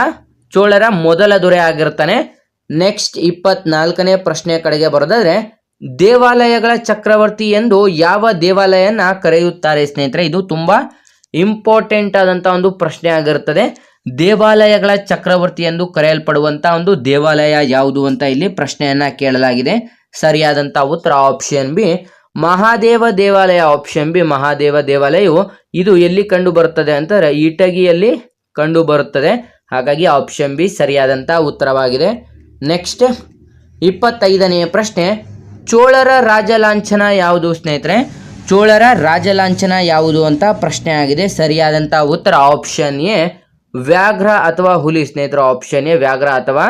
A: ಚೋಳರ ಮೊದಲ ದೊರೆ ಆಗಿರ್ತಾನೆ. ನೆಕ್ಸ್ಟ್ ಇಪ್ಪತ್ನಾಲ್ಕನೇ ಪ್ರಶ್ನೆ ಕಡೆಗೆ ಬರೋದಾದ್ರೆ, ದೇವಾಲಯಗಳ ಚಕ್ರವರ್ತಿ ಎಂದು ಯಾವ ದೇವಾಲಯನ ಕರೆಯುತ್ತಾರೆ ಸ್ನೇಹಿತರೆ? ಇದು ತುಂಬಾ ಇಂಪಾರ್ಟೆಂಟ್ ಆದಂತ ಒಂದು ಪ್ರಶ್ನೆ ಆಗಿರುತ್ತದೆ. ದೇವಾಲಯಗಳ ಚಕ್ರವರ್ತಿ ಎಂದು ಕರೆಯಲ್ಪಡುವಂತ ಒಂದು ದೇವಾಲಯ ಯಾವುದು ಅಂತ ಇಲ್ಲಿ ಪ್ರಶ್ನೆಯನ್ನ ಕೇಳಲಾಗಿದೆ. ಸರಿಯಾದಂತ ಉತ್ತರ ಆಪ್ಷನ್ ಬಿ ಮಹಾದೇವ ದೇವಾಲಯ ಆಪ್ಷನ್ ಬಿ ಮಹಾದೇವ ದೇವಾಲಯವು ಇದು ಎಲ್ಲಿ ಕಂಡು ಬರುತ್ತದೆ ಅಂತಾರೆ ಇಟಗಿಯಲ್ಲಿ ಕಂಡು ಬರುತ್ತದೆ. ಹಾಗಾಗಿ ಆಪ್ಷನ್ ಬಿ ಸರಿಯಾದಂತ ಉತ್ತರವಾಗಿದೆ. ನೆಕ್ಸ್ಟ್ ಇಪ್ಪತ್ತೈದನೆಯ ಪ್ರಶ್ನೆ, ಚೋಳರ ರಾಜಲಾಂಛನ ಯಾವುದು ಸ್ನೇಹಿತರೆ? ಚೋಳರ ರಾಜಲಾಂಛನ ಯಾವುದು ಅಂತ ಪ್ರಶ್ನೆ ಆಗಿದೆ. ಸರಿಯಾದಂಥ ಉತ್ತರ ಆಪ್ಷನ್ ಎ, ವ್ಯಾಘ್ರ ಅಥವಾ ಹುಲಿ ಸ್ನೇಹಿತರ. ಆಪ್ಷನ್ ಎ, ವ್ಯಾಘ್ರ ಅಥವಾ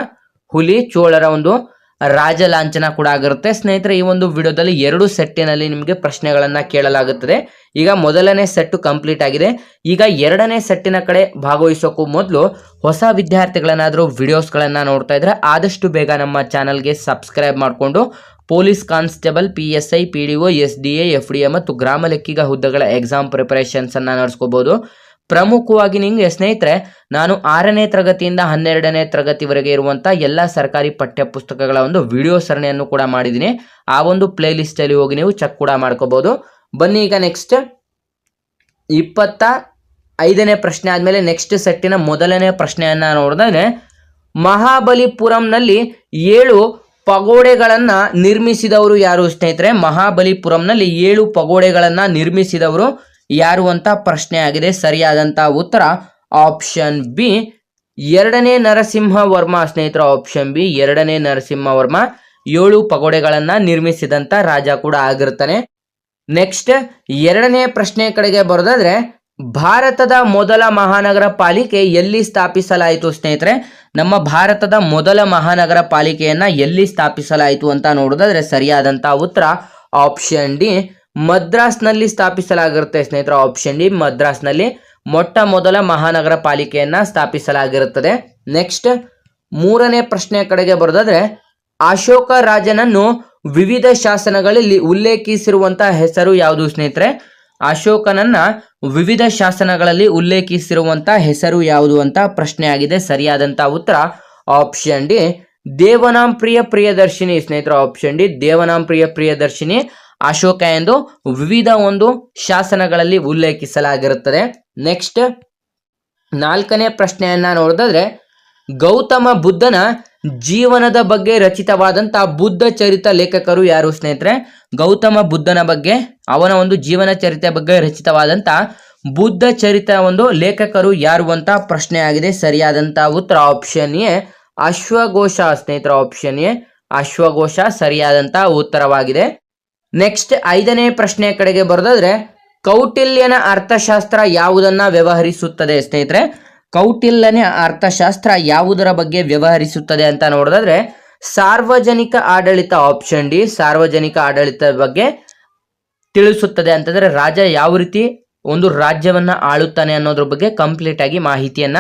A: ಹುಲಿ, ಚೋಳರ ಒಂದು ರಾಜಲಾಂಛನ ಕೂಡ ಆಗಿರುತ್ತೆ. ಸ್ನೇಹಿತರೆ, ಈ ಒಂದು ವಿಡಿಯೋದಲ್ಲಿ ಎರಡು ಸೆಟ್ಟಿನಲ್ಲಿ ನಿಮಗೆ ಪ್ರಶ್ನೆಗಳನ್ನು ಕೇಳಲಾಗುತ್ತದೆ. ಈಗ ಮೊದಲನೇ ಸೆಟ್ಟು ಕಂಪ್ಲೀಟ್ ಆಗಿದೆ. ಈಗ ಎರಡನೇ ಸೆಟ್ಟಿನ ಕಡೆ ಭಾಗವಹಿಸೋಕ್ಕೂ ಮೊದಲು ಹೊಸ ವಿದ್ಯಾರ್ಥಿಗಳನ್ನಾದರೂ ವಿಡಿಯೋಸ್ಗಳನ್ನು ನೋಡ್ತಾ ಇದ್ರೆ ಆದಷ್ಟು ಬೇಗ ನಮ್ಮ ಚಾನಲ್ಗೆ ಸಬ್ಸ್ಕ್ರೈಬ್ ಮಾಡಿಕೊಂಡು police constable, P S I, P D O, S D A, F D A ಮತ್ತು ಗ್ರಾಮ ಲೆಕ್ಕಿಗ ಹುದ್ದೆಗಳ ಎಕ್ಸಾಮ್ ಪ್ರಿಪರೇಷನ್ಸನ್ನು ನಡೆಸ್ಕೋಬೋದು. ಪ್ರಮುಖವಾಗಿ ನಿಮಗೆ ಸ್ನೇಹಿತರೆ, ನಾನು ಆರನೇ ತರಗತಿಯಿಂದ ಹನ್ನೆರಡನೇ ತರಗತಿವರೆಗೆ ಇರುವಂಥ ಎಲ್ಲ ಸರ್ಕಾರಿ ಪಠ್ಯ ಪುಸ್ತಕಗಳ ಒಂದು ವಿಡಿಯೋ ಸರಣಿಯನ್ನು ಕೂಡ ಮಾಡಿದ್ದೀನಿ. ಆ ಒಂದು ಪ್ಲೇ ಲಿಸ್ಟಲ್ಲಿ ಹೋಗಿ ನೀವು ಚೆಕ್ ಕೂಡ ಮಾಡ್ಕೋಬೋದು. ಬನ್ನಿ ಈಗ ನೆಕ್ಸ್ಟ್ ಇಪ್ಪತ್ತ ಐದನೇ ಪ್ರಶ್ನೆ ಆದಮೇಲೆ ನೆಕ್ಸ್ಟ್ ಸೆಟ್ಟಿನ ಮೊದಲನೇ ಪ್ರಶ್ನೆಯನ್ನು ನೋಡಿದ್ರೆ ಮಹಾಬಲಿಪುರಂನಲ್ಲಿ ಏಳು ಪಗೋಡೆಗಳನ್ನು ನಿರ್ಮಿಸಿದವರು ಯಾರು ಸ್ನೇಹಿತರೆ? ಮಹಾಬಲಿಪುರಂನಲ್ಲಿ ಏಳು ಪಗೋಡೆಗಳನ್ನು ನಿರ್ಮಿಸಿದವರು ಯಾರು ಅಂತ ಪ್ರಶ್ನೆ ಆಗಿದೆ. ಸರಿಯಾದಂತ ಉತ್ತರ ಆಪ್ಷನ್ ಬಿ. ಎರಡನೇ ನರಸಿಂಹ ವರ್ಮ ಸ್ನೇಹಿತರ, ಆಪ್ಷನ್ ಬಿ, ಎರಡನೇ ನರಸಿಂಹ ವರ್ಮ ಏಳು ಪಗೋಡೆಗಳನ್ನ ನಿರ್ಮಿಸಿದಂತ ರಾಜ ಕೂಡ ಆಗಿರ್ತಾನೆ. ನೆಕ್ಸ್ಟ್, ಎರಡನೇ ಪ್ರಶ್ನೆ ಕಡೆಗೆ ಬರೋದಾದ್ರೆ, ಭಾರತದ ಮೊದಲ ಮಹಾನಗರ ಪಾಲಿಕೆ ಎಲ್ಲಿ ಸ್ಥಾಪಿಸಲಾಯಿತು ಸ್ನೇಹಿತರೆ? ನಮ್ಮ ಭಾರತದ ಮೊದಲ ಮಹಾನಗರ ಪಾಲಿಕೆಯನ್ನ ಎಲ್ಲಿ ಸ್ಥಾಪಿಸಲಾಯಿತು ಅಂತ ನೋಡೋದಾದ್ರೆ ಸರಿಯಾದಂತಹ ಉತ್ತರ ಆಪ್ಷನ್ ಡಿ. ಮದ್ರಾಸ್ನಲ್ಲಿ ಸ್ಥಾಪಿಸಲಾಗಿರುತ್ತೆ ಸ್ನೇಹಿತರ ಆಪ್ಷನ್ ಡಿ ಮದ್ರಾಸ್ನಲ್ಲಿ. ಮೊಟ್ಟ ಮೊದಲ ಮಹಾನಗರ ಪಾಲಿಕೆಯನ್ನ ಸ್ಥಾಪಿಸಲಾಗಿರುತ್ತದೆ. ನೆಕ್ಸ್ಟ್ ಮೂರನೇ ಪ್ರಶ್ನೆ ಕಡೆಗೆ ಬರೋದಾದ್ರೆ, ಅಶೋಕ ರಾಜನನ್ನು ವಿವಿಧ ಶಾಸನಗಳಲ್ಲಿ ಉಲ್ಲೇಖಿಸಿರುವಂತಹ ಹೆಸರು ಯಾವುದು ಸ್ನೇಹಿತರೆ? ಅಶೋಕನನ್ನ ವಿವಿಧ ಶಾಸನಗಳಲ್ಲಿ ಉಲ್ಲೇಖಿಸಿರುವಂತಹ ಹೆಸರು ಯಾವುದು ಅಂತ ಪ್ರಶ್ನೆ ಆಗಿದೆ. ಸರಿಯಾದಂತಹ ಉತ್ತರ ಆಪ್ಷನ್ ಡಿ ದೇವನಾಂಪ್ರಿಯ ಪ್ರಿಯದರ್ಶಿನಿ ಸ್ನೇಹಿತರ ಆಪ್ಷನ್ ಡಿ ದೇವನಾಂಪ್ರಿಯ ಪ್ರಿಯದರ್ಶಿನಿ. ಅಶೋಕ ಎಂದು ವಿವಿಧ ಒಂದು ಶಾಸನಗಳಲ್ಲಿ ಉಲ್ಲೇಖಿಸಲಾಗಿರುತ್ತದೆ. ನೆಕ್ಸ್ಟ್ ನಾಲ್ಕನೇ ಪ್ರಶ್ನೆಯನ್ನ ನೋಡಿದ್ರೆ ಗೌತಮ ಬುದ್ಧನ ಜೀವನದ ಬಗ್ಗೆ ರಚಿತವಾದಂತಹ ಬುದ್ಧ ಚರಿತ ಲೇಖಕರು ಯಾರು ಸ್ನೇಹಿತರೆ? ಗೌತಮ ಬುದ್ಧನ ಬಗ್ಗೆ, ಅವನ ಒಂದು ಜೀವನ ಚರಿತ್ರೆ ಬಗ್ಗೆ ರಚಿತವಾದಂತ ಬುದ್ಧ ಚರಿತ ಒಂದು ಲೇಖಕರು ಯಾರು ಅಂತ ಪ್ರಶ್ನೆ ಆಗಿದೆ. ಸರಿಯಾದಂತ ಉತ್ತರ ಆಪ್ಷನ್ ಎ, ಅಶ್ವಘೋಷ ಸ್ನೇಹಿತರ ಆಪ್ಷನ್ ಎ, ಅಶ್ವಘೋಷ ಸರಿಯಾದಂತಹ ಉತ್ತರವಾಗಿದೆ. ನೆಕ್ಸ್ಟ್ ಐದನೇ ಪ್ರಶ್ನೆ ಕಡೆಗೆ ಬರೋದಾದ್ರೆ, ಕೌಟಿಲ್ಯನ ಅರ್ಥಶಾಸ್ತ್ರ ಯಾವುದನ್ನ ವ್ಯವಹರಿಸುತ್ತದೆ ಸ್ನೇಹಿತರೆ? ಕೌಟಿಲ್ಯನ ಅರ್ಥಶಾಸ್ತ್ರ ಯಾವುದರ ಬಗ್ಗೆ ವ್ಯವಹರಿಸುತ್ತದೆ ಅಂತ ನೋಡೋದಾದ್ರೆ, ಸಾರ್ವಜನಿಕ ಆಡಳಿತ ಆಪ್ಷನ್ ಡಿ ಸಾರ್ವಜನಿಕ ಆಡಳಿತದ ಬಗ್ಗೆ ತಿಳಿಸುತ್ತದೆ ಅಂತಂದ್ರೆ, ರಾಜ ಯಾವ ರೀತಿ ಒಂದು ರಾಜ್ಯವನ್ನ ಆಳುತ್ತಾನೆ ಅನ್ನೋದ್ರ ಬಗ್ಗೆ ಕಂಪ್ಲೀಟ್ ಆಗಿ ಮಾಹಿತಿಯನ್ನ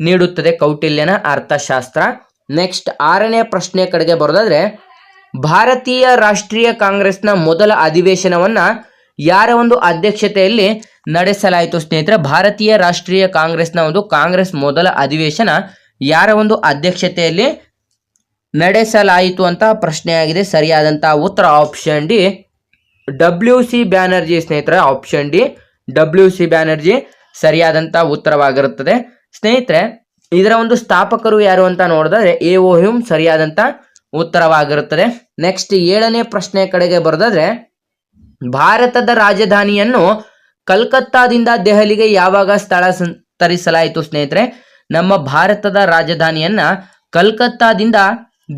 A: ನೀಡುತ್ತದೆ ಕೌಟಿಲ್ಯನ ಅರ್ಥಶಾಸ್ತ್ರ. ನೆಕ್ಸ್ಟ್ ಆರನೇ ಪ್ರಶ್ನೆ ಕಡೆಗೆ ಬರೋದಾದ್ರೆ ಭಾರತೀಯ ರಾಷ್ಟ್ರೀಯ ಕಾಂಗ್ರೆಸ್ನ ಮೊದಲ ಅಧಿವೇಶನವನ್ನ ಯಾರ ಒಂದು ಅಧ್ಯಕ್ಷತೆಯಲ್ಲಿ ನಡೆಸಲಾಯಿತು ಸ್ನೇಹಿತರೆ? ಭಾರತೀಯ ರಾಷ್ಟ್ರೀಯ ಕಾಂಗ್ರೆಸ್ನ ಒಂದು ಕಾಂಗ್ರೆಸ್ ಮೊದಲ ಅಧಿವೇಶನ ಯಾರ ಒಂದು ಅಧ್ಯಕ್ಷತೆಯಲ್ಲಿ ನಡೆಸಲಾಯಿತು ಅಂತ ಪ್ರಶ್ನೆಯಾಗಿದೆ. ಸರಿಯಾದಂತಹ ಉತ್ತರ option D W C Banerjee ಸ್ನೇಹಿತರೆ. Option D W C Banerjee ಸರಿಯಾದಂತ ಉತ್ತರವಾಗಿರುತ್ತದೆ. ಸ್ನೇಹಿತರೆ, ಇದರ ಒಂದು ಸ್ಥಾಪಕರು ಯಾರು ಅಂತ ನೋಡಿದ್ರೆ ಎ ಓ ಹ್ಯೂಮ್, ಸರಿಯಾದಂತ ಉತ್ತರವಾಗಿರುತ್ತದೆ. ನೆಕ್ಸ್ಟ್ ಏಳನೇ ಪ್ರಶ್ನೆ ಕಡೆಗೆ ಬರೆದಾದ್ರೆ, ಭಾರತದ ರಾಜಧಾನಿಯನ್ನು ಕಲ್ಕತ್ತಾದಿಂದ ದೆಹಲಿಗೆ ಯಾವಾಗ ಸ್ಥಳಾಂತರಿಸಲಾಯಿತು ಸ್ನೇಹಿತರೆ? ನಮ್ಮ ಭಾರತದ ರಾಜಧಾನಿಯನ್ನ ಕಲ್ಕತ್ತಾದಿಂದ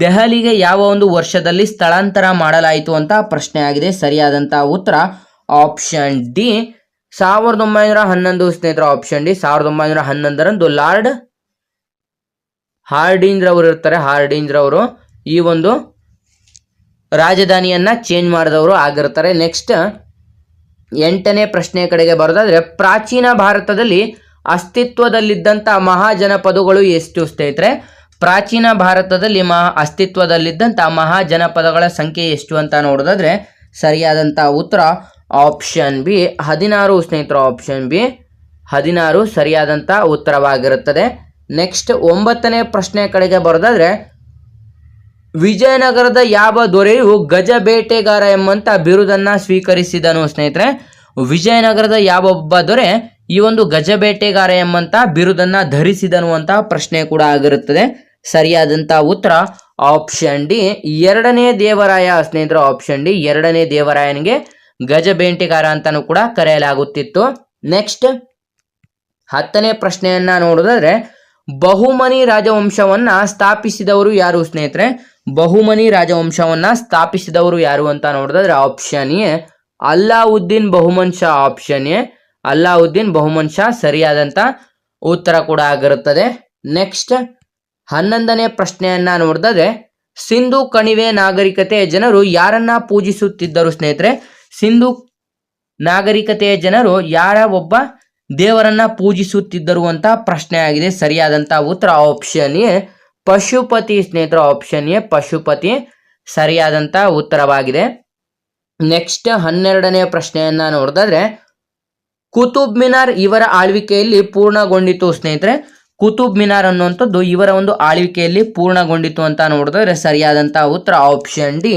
A: ದೆಹಲಿಗೆ ಯಾವ ಒಂದು ವರ್ಷದಲ್ಲಿ ಸ್ಥಳಾಂತರ ಮಾಡಲಾಯಿತು ಅಂತ ಪ್ರಶ್ನೆ ಆಗಿದೆ ಸರಿಯಾದಂತ ಉತ್ತರ ಆಪ್ಷನ್ ಡಿ. ಸಾವಿರದ ಒಂಬೈನೂರ ಹನ್ನೊಂದು ಸ್ನೇಹಿತರ, ಆಪ್ಷನ್ ಡಿ. ಸಾವಿರದ ಒಂಬೈನೂರ ಹನ್ನೊಂದರಂದು ಲಾರ್ಡ್ ಹಾರ್ಡಿಂಜ್ ರವರು ಇರ್ತಾರೆ. ಹಾರ್ಡಿಂಜ್ ರವರು ಈ ಒಂದು ರಾಜಧಾನಿಯನ್ನ ಚೇಂಜ್ ಮಾಡಿದವರು ಆಗಿರ್ತಾರೆ. ನೆಕ್ಸ್ಟ್ ಎಂಟನೇ ಪ್ರಶ್ನೆ ಕಡೆಗೆ ಬರೋದಾದ್ರೆ, ಪ್ರಾಚೀನ ಭಾರತದಲ್ಲಿ ಅಸ್ತಿತ್ವದಲ್ಲಿದ್ದಂಥ ಮಹಾಜನಪದಗಳು ಎಷ್ಟು ಸ್ನೇಹಿತರೆ? ಪ್ರಾಚೀನ ಭಾರತದಲ್ಲಿ ಮಹಾ ಅಸ್ತಿತ್ವದಲ್ಲಿದ್ದಂಥ ಮಹಾಜನಪದಗಳ ಸಂಖ್ಯೆ ಎಷ್ಟು ಅಂತ ನೋಡೋದಾದ್ರೆ ಸರಿಯಾದಂಥ ಉತ್ತರ ಆಪ್ಷನ್ ಬಿ ಹದಿನಾರು ಸ್ನೇಹಿತರು ಆಪ್ಷನ್ ಬಿ ಹದಿನಾರು ಸರಿಯಾದಂಥ ಉತ್ತರವಾಗಿರುತ್ತದೆ. ನೆಕ್ಸ್ಟ್ ಒಂಬತ್ತನೇ ಪ್ರಶ್ನೆ ಕಡೆಗೆ ಬರೋದಾದ್ರೆ ವಿಜಯನಗರದ ಯಾವ ದೊರೆಯು ಗಜ ಬೇಟೆಗಾರ ಎಂಬಂತ ಬಿರುದನ್ನ ಸ್ವೀಕರಿಸಿದನು, ಸ್ನೇಹಿತರೆ. ವಿಜಯನಗರದ ಯಾವ ಒಬ್ಬ ದೊರೆ ಈ ಒಂದು ಗಜ ಬೇಟೆಗಾರ ಎಂಬಂತ ಬಿರುದನ್ನ ಧರಿಸಿದನು ಅಂತ ಪ್ರಶ್ನೆ ಕೂಡ ಆಗಿರುತ್ತದೆ. ಸರಿಯಾದಂತ ಉತ್ತರ ಆಪ್ಷನ್ ಡಿ. ಎರಡನೇ ದೇವರಾಯ, ಸ್ನೇಹಿತರ, ಆಪ್ಷನ್ ಡಿ. ಎರಡನೇ ದೇವರಾಯನಿಗೆ ಗಜ ಬೇಟೆಗಾರ ಅಂತಾನು ಕೂಡ ಕರೆಯಲಾಗುತ್ತಿತ್ತು. ನೆಕ್ಸ್ಟ್, ಹತ್ತನೇ ಪ್ರಶ್ನೆಯನ್ನ ನೋಡೋದಾದ್ರೆ ಬಹುಮನಿ ರಾಜವಂಶವನ್ನ ಸ್ಥಾಪಿಸಿದವರು ಯಾರು, ಸ್ನೇಹಿತರೆ? ಬಹುಮನಿ ರಾಜವಂಶವನ್ನ ಸ್ಥಾಪಿಸಿದವರು ಯಾರು ಅಂತ ನೋಡಿದ್ರೆ option A Allauddin Bahman Shah. Option A Allauddin Bahman Shah ಸರಿಯಾದಂತ ಉತ್ತರ ಕೂಡ ಆಗಿರುತ್ತದೆ. ನೆಕ್ಸ್ಟ್ ಹನ್ನೊಂದನೇ ಪ್ರಶ್ನೆಯನ್ನ ನೋಡಿದ್ರೆ ಸಿಂಧು ಕಣಿವೆ ನಾಗರಿಕತೆಯ ಜನರು ಯಾರನ್ನ ಪೂಜಿಸುತ್ತಿದ್ದರು ಸ್ನೇಹಿತರೆ? ಸಿಂಧು ನಾಗರಿಕತೆಯ ಜನರು ಯಾರ ಒಬ್ಬ ದೇವರನ್ನ ಪೂಜಿಸುತ್ತಿದ್ದರು ಅಂತ ಪ್ರಶ್ನೆ ಆಗಿದೆ ಸರಿಯಾದಂತ ಉತ್ತರ ಆಪ್ಷನ್ ಎ ಪಶುಪತಿ ಸ್ನೇಹಿತರ ಆಪ್ಷನ್ ಎ ಪಶುಪತಿ ಸರಿಯಾದಂತ ಉತ್ತರವಾಗಿದೆ. ನೆಕ್ಸ್ಟ್ ಹನ್ನೆರಡನೇ ಪ್ರಶ್ನೆಯನ್ನ ನೋಡಿದ್ರೆ ಕುತುಬ್ ಮಿನಾರ್ ಇವರ ಆಳ್ವಿಕೆಯಲ್ಲಿ ಪೂರ್ಣಗೊಂಡಿತು ಸ್ನೇಹಿತರೆ. ಕುತುಬ್ ಮಿನಾರ್ ಅನ್ನುವಂಥದ್ದು ಇವರ ಒಂದು ಆಳ್ವಿಕೆಯಲ್ಲಿ ಪೂರ್ಣಗೊಂಡಿತು ಅಂತ ನೋಡಿದ್ರೆ ಸರಿಯಾದಂತ ಉತ್ತರ ಆಪ್ಷನ್ ಡಿ.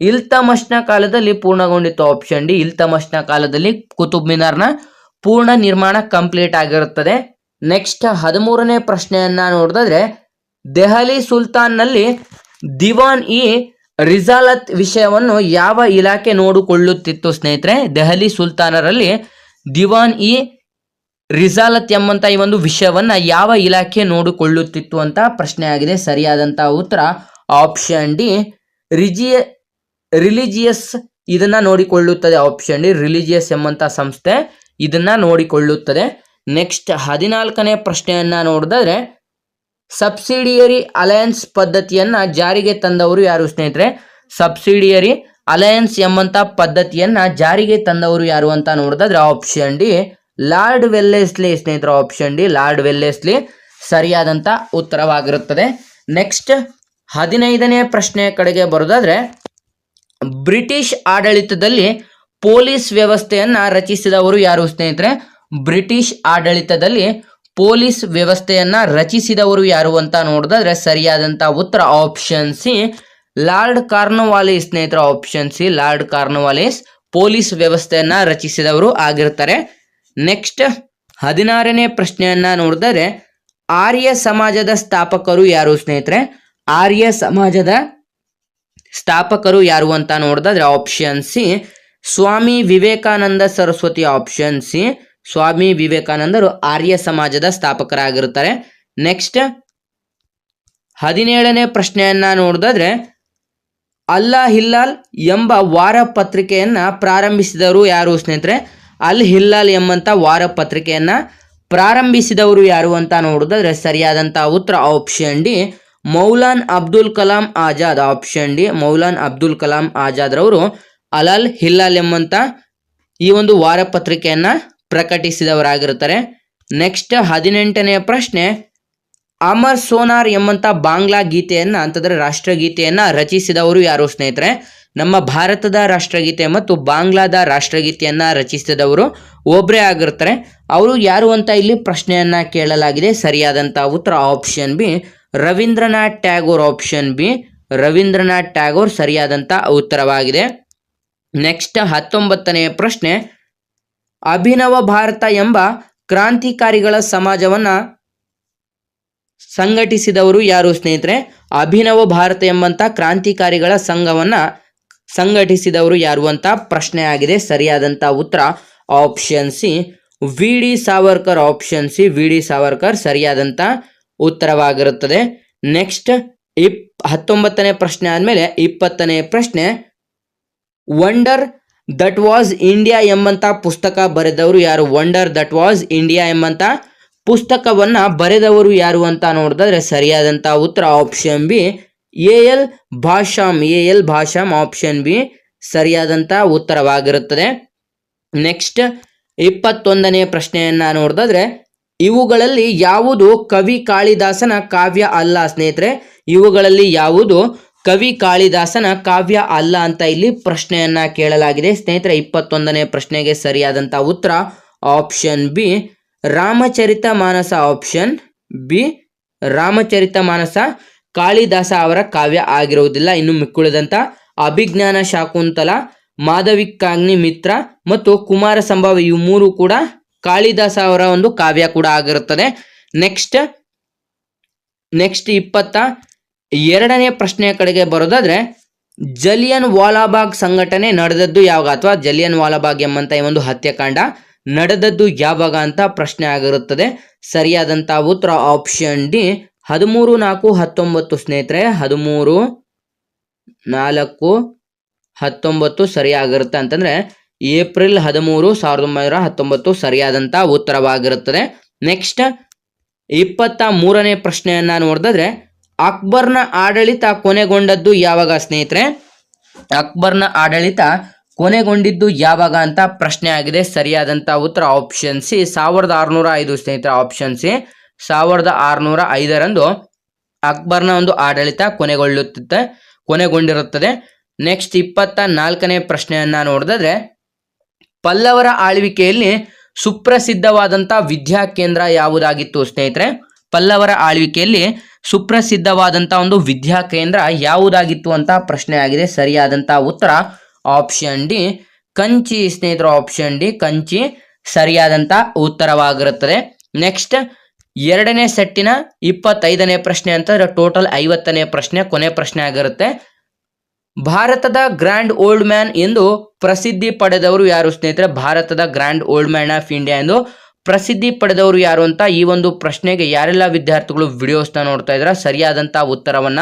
A: ಇಲ್ತಮಶ್ನ ಕಾಲದಲ್ಲಿ ಪೂರ್ಣಗೊಂಡಿತ್ತು ಆಪ್ಷನ್ ಡಿ. ಇಲ್ತಮಶ್ನ ಕಾಲದಲ್ಲಿ ಕುತುಬ್ ಮಿನಾರ್ನ ಪೂರ್ಣ ನಿರ್ಮಾಣ ಕಂಪ್ಲೀಟ್ ಆಗಿರುತ್ತದೆ. ನೆಕ್ಸ್ಟ್ ಹದಿಮೂರನೇ ಪ್ರಶ್ನೆಯನ್ನ ನೋಡಿದ್ರೆ ದೆಹಲಿ ಸುಲ್ತಾನ್ನಲ್ಲಿ ದಿವಾನ್ ಇ ರಿಜಾಲತ್ ವಿಷಯವನ್ನು ಯಾವ ಇಲಾಖೆ ನೋಡಿಕೊಳ್ಳುತ್ತಿತ್ತು ಸ್ನೇಹಿತರೆ? ದೆಹಲಿ ಸುಲ್ತಾನರಲ್ಲಿ ದಿವಾನ್ ಇ ರಿಜಾಲತ್ ಎಂಬಂತ ಈ ಒಂದು ವಿಷಯವನ್ನ ಯಾವ ಇಲಾಖೆ ನೋಡಿಕೊಳ್ಳುತ್ತಿತ್ತು ಅಂತ ಪ್ರಶ್ನೆ ಆಗಿದೆ ಸರಿಯಾದಂತ ಉತ್ತರ ಆಪ್ಷನ್ ಡಿ. ರಿಜಿಯ ರಿಲಿಜಿಯಸ್ ಇದನ್ನ ನೋಡಿಕೊಳ್ಳುತ್ತದೆ. Option D. ರಿಲಿಜಿಯಸ್ ಎಂಬಂತ ಸಂಸ್ಥೆ ಇದನ್ನ ನೋಡಿಕೊಳ್ಳುತ್ತದೆ. ನೆಕ್ಸ್ಟ್ ಹದಿನಾಲ್ಕನೇ ಪ್ರಶ್ನೆಯನ್ನ ನೋಡಿದ್ರೆ ಸಬ್ಸಿಡಿಯರಿ ಅಲಯನ್ಸ್ ಪದ್ಧತಿಯನ್ನ ಜಾರಿಗೆ ತಂದವರು ಯಾರು ಸ್ನೇಹಿತರೆ? ಸಬ್ಸಿಡಿಯರಿ ಅಲಯನ್ಸ್ ಎಂಬಂತ ಪದ್ಧತಿಯನ್ನ ಜಾರಿಗೆ ತಂದವರು ಯಾರು ಅಂತ ನೋಡಿದ್ರೆ ಆಪ್ಷನ್ ಡಿ ಲಾರ್ಡ್ ವೆಲ್ಲೆಸ್ಲಿ ಸ್ನೇಹಿತರ. ಆಪ್ಷನ್ ಡಿ ಲಾರ್ಡ್ ವೆಲ್ಲೆಸ್ಲಿ ಸರಿಯಾದಂತ ಉತ್ತರವಾಗಿರುತ್ತದೆ. ನೆಕ್ಸ್ಟ್ ಹದಿನೈದನೇ ಪ್ರಶ್ನೆಯ ಕಡೆಗೆ ಬರೋದಾದ್ರೆ ಬ್ರಿಟಿಷ್ ಆಡಳಿತದಲ್ಲಿ ಪೊಲೀಸ್ ವ್ಯವಸ್ಥೆಯನ್ನ ರಚಿಸಿದವರು ಯಾರು ಸ್ನೇಹಿತರೆ? ಬ್ರಿಟಿಷ್ ಆಡಳಿತದಲ್ಲಿ ಪೊಲೀಸ್ ವ್ಯವಸ್ಥೆಯನ್ನ ರಚಿಸಿದವರು ಯಾರು ಅಂತ ನೋಡಿದ್ರೆ ಸರಿಯಾದಂತ ಉತ್ತರ ಆಪ್ಷನ್ ಸಿ, ಲಾರ್ಡ್ ಕಾರ್ನವಾಲಿಸ್ ಸ್ನೇಹಿತರ option C, Lord Cornwallis police ವ್ಯವಸ್ಥೆಯನ್ನ ರಚಿಸಿದವರು ಆಗಿರ್ತಾರೆ. ನೆಕ್ಸ್ಟ್ ಹದಿನಾರನೇ ಪ್ರಶ್ನೆಯನ್ನ ನೋಡಿದರೆ, ಆರ್ಯ ಸಮಾಜದ ಸ್ಥಾಪಕರು ಯಾರು ಸ್ನೇಹಿತರೆ? ಆರ್ಯ ಸಮಾಜದ ಸ್ಥಾಪಕರು ಯಾರು ಅಂತ ನೋಡಿದ್ರೆ option C, Swami Vivekananda Saraswati option C Swami ವಿವೇಕಾನಂದರು ಆರ್ಯ ಸಮಾಜದ ಸ್ಥಾಪಕರಾಗಿರುತ್ತಾರೆ. ನೆಕ್ಸ್ಟ್ ಹದಿನೇಳನೇ ಪ್ರಶ್ನೆಯನ್ನ ನೋಡಿದ್ರೆ ಅಲ್ಲಾ ಹಿಲ್ಲಾಲ್ ಎಂಬ ವಾರ ಪತ್ರಿಕೆಯನ್ನ ಪ್ರಾರಂಭಿಸಿದವರು ಯಾರು ಸ್ನೇಹಿತರೆ? ಅಲ್ ಹಿಲ್ಲಾಲ್ ಎಂಬಂತ ವಾರ ಪತ್ರಿಕೆಯನ್ನ ಪ್ರಾರಂಭಿಸಿದವರು ಯಾರು ಅಂತ ನೋಡಿದ್ರೆ ಸರಿಯಾದಂತ ಉತ್ತರ option D, Maulana Abdul Kalam Azad. Option D, Maulana Abdul Kalam Azad ರವರು ಅಲಲ್ ಹಿಲ್ಲಾಲ್ ಎಂಬಂತ ಈ ಒಂದು ವಾರ ಪತ್ರಿಕೆಯನ್ನ ಪ್ರಕಟಿಸಿದವರಾಗಿರುತ್ತಾರೆ. ನೆಕ್ಸ್ಟ್ ಹದಿನೆಂಟನೆಯ ಪ್ರಶ್ನೆ, ಅಮರ್ ಸೋನಾರ್ ಎಂಬಂತ ಬಾಂಗ್ಲಾ ಗೀತೆಯನ್ನ, ಅಂತಂದ್ರೆ ರಾಷ್ಟ್ರಗೀತೆಯನ್ನ ರಚಿಸಿದವರು ಯಾರು ಸ್ನೇಹಿತರೆ? ನಮ್ಮ ಭಾರತದ ರಾಷ್ಟ್ರಗೀತೆ ಮತ್ತು ಬಾಂಗ್ಲಾದ ರಾಷ್ಟ್ರಗೀತೆಯನ್ನ ರಚಿಸಿದವರು ಒಬ್ಬರೇ ಆಗಿರ್ತಾರೆ ಅವರು ಯಾರು ಅಂತ ಇಲ್ಲಿ ಪ್ರಶ್ನೆಯನ್ನ ಕೇಳಲಾಗಿದೆ. ಸರಿಯಾದಂತ ಉತ್ತರ option B Rabindranath Tagore option B Rabindranath Tagore ಸರಿಯಾದಂತ ಉತ್ತರವಾಗಿದೆ. ನೆಕ್ಸ್ಟ್ ಹತ್ತೊಂಬತ್ತನೆಯ ಪ್ರಶ್ನೆ ಅಭಿನವ ಭಾರತ ಎಂಬ ಕ್ರಾಂತಿಕಾರಿಗಳ ಸಮಾಜವನ್ನ ಸಂಘಟಿಸಿದವರು ಯಾರು ಸ್ನೇಹಿತರೆ? ಅಭಿನವ ಭಾರತ ಎಂಬಂತ ಕ್ರಾಂತಿಕಾರಿಗಳ ಸಂಘವನ್ನ ಸಂಘಟಿಸಿದವರು ಯಾರು ಅಂತ ಪ್ರಶ್ನೆ ಆಗಿದೆ. ಸರಿಯಾದಂತ ಉತ್ತರ option C. V D Savarkar option C. V D Savarkar ಸರಿಯಾದಂತ ಉತ್ತರವಾಗಿರುತ್ತದೆ. ನೆಕ್ಸ್ಟ್ ಇಪ್ ಹತ್ತೊಂಬತ್ತನೇ ಪ್ರಶ್ನೆ ಆದಮೇಲೆ ಇಪ್ಪತ್ತನೇ ಪ್ರಶ್ನೆ. ವಂಡರ್ ದಟ್ ವಾಸ್ ಇಂಡಿಯಾ ಎಂಬಂತ ಪುಸ್ತಕ ಬರೆದವರು ಯಾರು? ವಂಡರ್ ದಟ್ ವಾಸ್ ಇಂಡಿಯಾ ಎಂಬಂತ ಪುಸ್ತಕವನ್ನ ಬರೆದವರು ಯಾರು ಅಂತ ನೋಡಿದ್ರೆ ಸರಿಯಾದಂತ ಉತ್ತರ option B A L Basham A L Basham option B ಸರಿಯಾದಂತ ಉತ್ತರವಾಗಿರುತ್ತದೆ. ನೆಕ್ಸ್ಟ್ ಇಪ್ಪತ್ತೊಂದನೇ ಪ್ರಶ್ನೆಯನ್ನ ನೋಡಿದ್ರೆ ಇವುಗಳಲ್ಲಿ ಯಾವುದು ಕವಿ ಕಾಳಿದಾಸನ ಕಾವ್ಯ ಅಲ್ಲ ಸ್ನೇಹಿತರೆ? ಇವುಗಳಲ್ಲಿ ಯಾವುದು ಕವಿ ಕಾಳಿದಾಸನ ಕಾವ್ಯ ಅಲ್ಲ ಅಂತ ಇಲ್ಲಿ ಪ್ರಶ್ನೆಯನ್ನ ಕೇಳಲಾಗಿದೆ. ಸ್ನೇಹಿತರೆ, ಇಪ್ಪತ್ತೊಂದನೇ ಪ್ರಶ್ನೆಗೆ ಸರಿಯಾದಂತ ಉತ್ತರ option B. Ramcharit Manas option B. Ramcharit Manas Kalidasa ಅವರ ಕಾವ್ಯ ಆಗಿರುವುದಿಲ್ಲ. ಇನ್ನು ಮಿಕ್ಕುಳಿದಂತ ಅಭಿಜ್ಞಾನ ಶಾಕುಂತಲ, ಮಾಧವಿಕಾಗ್ನಿ ಮಿತ್ರ ಮತ್ತು ಕುಮಾರ ಸಂಭವ ಇವು ಮೂರು ಕೂಡ ಕಾಳಿದಾಸ ಅವರ ಒಂದು ಕಾವ್ಯ ಕೂಡ ಆಗಿರುತ್ತದೆ. ನೆಕ್ಸ್ಟ್ ನೆಕ್ಸ್ಟ್ ಇಪ್ಪತ್ತ ಎರಡನೇ ಪ್ರಶ್ನೆಯ ಕಡೆಗೆ ಬರೋದಾದ್ರೆ, ಜಲಿಯನ್ ವಾಲಾಬಾಗ್ ಸಂಘಟನೆ ನಡೆದದ್ದು ಯಾವಾಗ ಅಥವಾ ಜಲಿಯನ್ ವಾಲಾಬಾಗ್ ಎಂಬಂತ ಈ ಒಂದು ಹತ್ಯಾಕಾಂಡ ನಡೆದದ್ದು ಯಾವಾಗ ಅಂತ ಪ್ರಶ್ನೆ ಆಗಿರುತ್ತದೆ. ಸರಿಯಾದಂತ ಉತ್ತರ ಆಪ್ಷನ್ ಡಿ, ಹದಿಮೂರು ನಾಲ್ಕು ಹತ್ತೊಂಬತ್ತು ಸ್ನೇಹಿತರೆ, ಹದಿಮೂರು ನಾಲ್ಕು ಹತ್ತೊಂಬತ್ತು ಸರಿಯಾಗಿರುತ್ತೆ ಅಂತಂದ್ರೆ, ಏಪ್ರಿಲ್ ಹದಿಮೂರು ಸಾವಿರದ ಒಂಬೈನೂರ ಹತ್ತೊಂಬತ್ತು ಸರಿಯಾದಂತ ಉತ್ತರವಾಗಿರುತ್ತದೆ. ನೆಕ್ಸ್ಟ್, ಇಪ್ಪತ್ತ ಮೂರನೇ ಪ್ರಶ್ನೆಯನ್ನ ನೋಡಿದ್ರೆ ಅಕ್ಬರ್ನ ಆಡಳಿತ ಕೊನೆಗೊಂಡದ್ದು ಯಾವಾಗ ಸ್ನೇಹಿತರೆ? ಅಕ್ಬರ್ನ ಆಡಳಿತ ಕೊನೆಗೊಂಡಿದ್ದು ಯಾವಾಗ ಅಂತ ಪ್ರಶ್ನೆ ಆಗಿದೆ. ಸರಿಯಾದಂತ ಉತ್ತರ ಆಪ್ಷನ್ ಸಿ. ಸಾವಿರದ ಆರುನೂರ ಐದು ಸ್ನೇಹಿತರ ಆಪ್ಷನ್ ಸಿ. ಸಾವಿರದ ಆರುನೂರ ಐದರಂದು ಅಕ್ಬರ್ನ ಒಂದು ಆಡಳಿತ ಕೊನೆಗೊಳ್ಳುತ್ತೆ ಕೊನೆಗೊಂಡಿರುತ್ತದೆ. ನೆಕ್ಸ್ಟ್ ಇಪ್ಪತ್ತ ನಾಲ್ಕನೇ ಪ್ರಶ್ನೆಯನ್ನ ನೋಡಿದ್ರೆ ಪಲ್ಲವರ ಆಳ್ವಿಕೆಯಲ್ಲಿ ಸುಪ್ರಸಿದ್ಧವಾದಂಥ ವಿದ್ಯಾ ಕೇಂದ್ರ ಯಾವುದಾಗಿತ್ತು ಸ್ನೇಹಿತರೆ? ಪಲ್ಲವರ ಆಳ್ವಿಕೆಯಲ್ಲಿ ಸುಪ್ರಸಿದ್ಧವಾದಂಥ ಒಂದು ವಿದ್ಯಾ ಕೇಂದ್ರ ಯಾವುದಾಗಿತ್ತು ಅಂತ ಪ್ರಶ್ನೆ ಆಗಿದೆ. ಸರಿಯಾದಂಥ ಉತ್ತರ ಆಪ್ಷನ್ ಡಿ. ಕಂಚಿ ಸ್ನೇಹಿತರ, ಆಪ್ಷನ್ ಡಿ, ಕಂಚಿ. ಸರಿಯಾದಂಥ ಉತ್ತರವಾಗಿರುತ್ತದೆ. ನೆಕ್ಸ್ಟ್, ಎರಡನೇ ಸೆಟ್ಟಿನ ಇಪ್ಪತ್ತೈದನೇ ಪ್ರಶ್ನೆ ಅಂತಂದ್ರೆ ಟೋಟಲ್ ಐವತ್ತನೇ ಪ್ರಶ್ನೆ, ಕೊನೆ ಪ್ರಶ್ನೆ ಆಗಿರುತ್ತೆ. ಭಾರತದ ಗ್ರ್ಯಾಂಡ್ ಓಲ್ಡ್ ಮ್ಯಾನ್ ಎಂದು ಪ್ರಸಿದ್ಧಿ ಪಡೆದವರು ಯಾರು ಸ್ನೇಹಿತರೆ? ಭಾರತದ grand old man of India ಎಂದು ಪ್ರಸಿದ್ಧಿ ಪಡೆದವರು ಯಾರು ಅಂತ ಈ ಒಂದು ಪ್ರಶ್ನೆಗೆ ಯಾರೆಲ್ಲ ವಿದ್ಯಾರ್ಥಿಗಳು ವಿಡಿಯೋಸ್ನ ನೋಡ್ತಾ ಇದ್ರ ಸರಿಯಾದಂಥ ಉತ್ತರವನ್ನ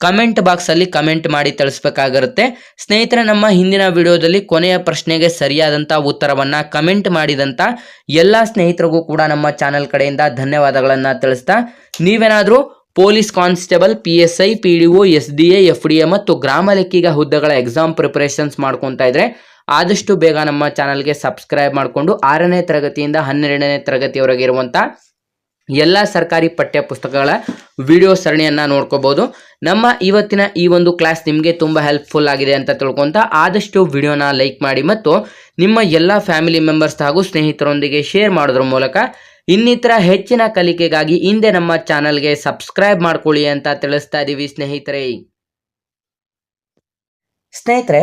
A: ಕಮೆಂಟ್ ಬಾಕ್ಸ್ ಅಲ್ಲಿ ಕಮೆಂಟ್ ಮಾಡಿ ತಿಳಿಸ್ಬೇಕಾಗಿರುತ್ತೆ. ಸ್ನೇಹಿತರೆ, ನಮ್ಮ ಹಿಂದಿನ ವಿಡಿಯೋದಲ್ಲಿ ಕೊನೆಯ ಪ್ರಶ್ನೆಗೆ ಸರಿಯಾದಂಥ ಉತ್ತರವನ್ನ ಕಮೆಂಟ್ ಮಾಡಿದಂತ ಎಲ್ಲ ಸ್ನೇಹಿತರಿಗೂ ಕೂಡ ನಮ್ಮ ಚಾನೆಲ್ ಕಡೆಯಿಂದ ಧನ್ಯವಾದಗಳನ್ನ ತಿಳಿಸ್ತಾ, ನೀವೇನಾದರೂ police constable P S I P D S D F D A ಮತ್ತು ಗ್ರಾಮ ಲೆಕ್ಕಿಗ ಹುದ್ದೆಗಳ ಎಕ್ಸಾಮ್ ಪ್ರಿಪರೇಷನ್ಸ್ ಮಾಡ್ಕೊತಾ ಇದ್ರೆ ಆದಷ್ಟು ಬೇಗ ನಮ್ಮ ಚಾನಲ್ಗೆ ಸಬ್ಸ್ಕ್ರೈಬ್ ಮಾಡಿಕೊಂಡು ಆರನೇ ತರಗತಿಯಿಂದ ಹನ್ನೆರಡನೇ ತರಗತಿಯವರೆಗೆ ಇರುವಂಥ ಎಲ್ಲ ಸರ್ಕಾರಿ ಪಠ್ಯ ಪುಸ್ತಕಗಳ ವಿಡಿಯೋ ಸರಣಿಯನ್ನು ನೋಡ್ಕೋಬೋದು. ನಮ್ಮ ಇವತ್ತಿನ ಈ ಒಂದು ಕ್ಲಾಸ್ ನಿಮಗೆ ತುಂಬ ಹೆಲ್ಪ್ಫುಲ್ ಆಗಿದೆ ಅಂತ ತಿಳ್ಕೊಂತ ಆದಷ್ಟು ವಿಡಿಯೋನ ಲೈಕ್ ಮಾಡಿ ಮತ್ತು ನಿಮ್ಮ ಎಲ್ಲ ಫ್ಯಾಮಿಲಿ ಮೆಂಬರ್ಸ್ ಹಾಗೂ ಸ್ನೇಹಿತರೊಂದಿಗೆ ಶೇರ್ ಮಾಡೋದ್ರ ಮೂಲಕ ಇನ್ನಿತರ ಹೆಚ್ಚಿನ ಕಲಿಕೆಗಾಗಿ ಹಿಂದೆ ನಮ್ಮ ಚಾನಲ್ಗೆ ಸಬ್ಸ್ಕ್ರೈಬ್ ಮಾಡ್ಕೊಳ್ಳಿ ಅಂತ ತಿಳಿಸ್ತಾ ಇದ್ದೀವಿ ಸ್ನೇಹಿತರೆ. ಸ್ನೇಹಿತರೆ